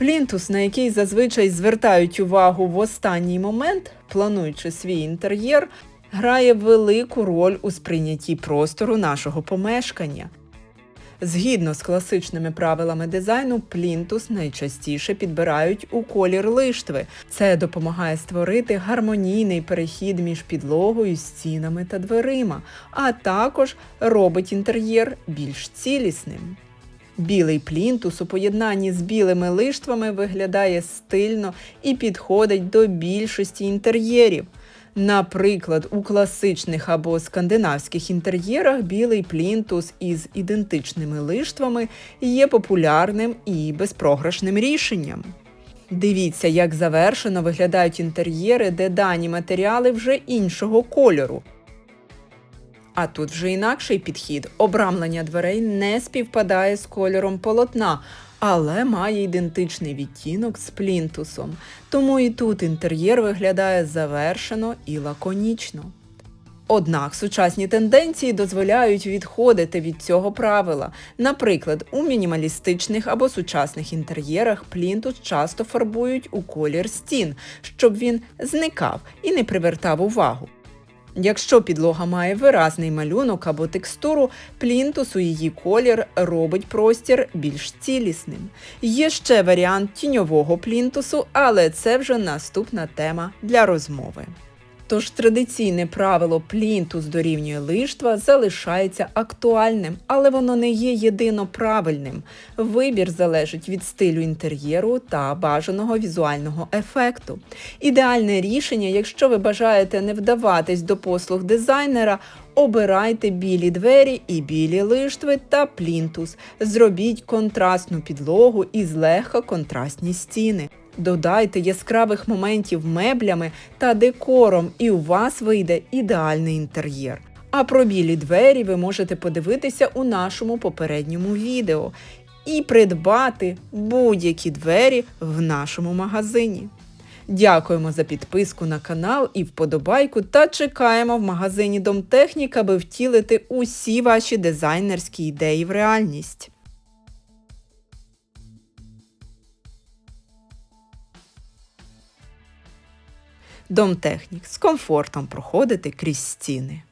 Плінтус, на який зазвичай звертають увагу в останній момент, плануючи свій інтер'єр, грає велику роль у сприйнятті простору нашого помешкання. Згідно з класичними правилами дизайну, плінтус найчастіше підбирають у колір лиштви. Це допомагає створити гармонійний перехід між підлогою, стінами та дверима, а також робить інтер'єр більш цілісним. Білий плінтус у поєднанні з білими лиштвами виглядає стильно і підходить до більшості інтер'єрів. Наприклад, у класичних або скандинавських інтер'єрах білий плінтус із ідентичними лиштвами є популярним і безпрограшним рішенням. Дивіться, як завершено виглядають інтер'єри, де дані матеріали вже іншого кольору. А тут вже інакший підхід. Обрамлення дверей не співпадає з кольором полотна, але має ідентичний відтінок з плінтусом. Тому і тут інтер'єр виглядає завершено і лаконічно. Однак сучасні тенденції дозволяють відходити від цього правила. Наприклад, у мінімалістичних або сучасних інтер'єрах плінтус часто фарбують у колір стін, щоб він зникав і не привертав увагу. Якщо підлога має виразний малюнок або текстуру, плінтус у її колір робить простір більш цілісним. Є ще варіант тіньового плінтусу, але це вже наступна тема для розмови. Тож традиційне правило плінтус дорівнює лиштва залишається актуальним, але воно не є єдино правильним. Вибір залежить від стилю інтер'єру та бажаного візуального ефекту. Ідеальне рішення, якщо ви бажаєте не вдаватись до послуг дизайнера, обирайте білі двері і білі лиштви та плінтус. Зробіть контрастну підлогу і злегка контрастні стіни. Додайте яскравих моментів меблями та декором, і у вас вийде ідеальний інтер'єр. А про білі двері ви можете подивитися у нашому попередньому відео і придбати будь-які двері в нашому магазині. Дякуємо за підписку на канал і вподобайку та чекаємо в магазині Домтехнік, аби втілити усі ваші дизайнерські ідеї в реальність. Домтехнік з комфортом проходити крізь стіни.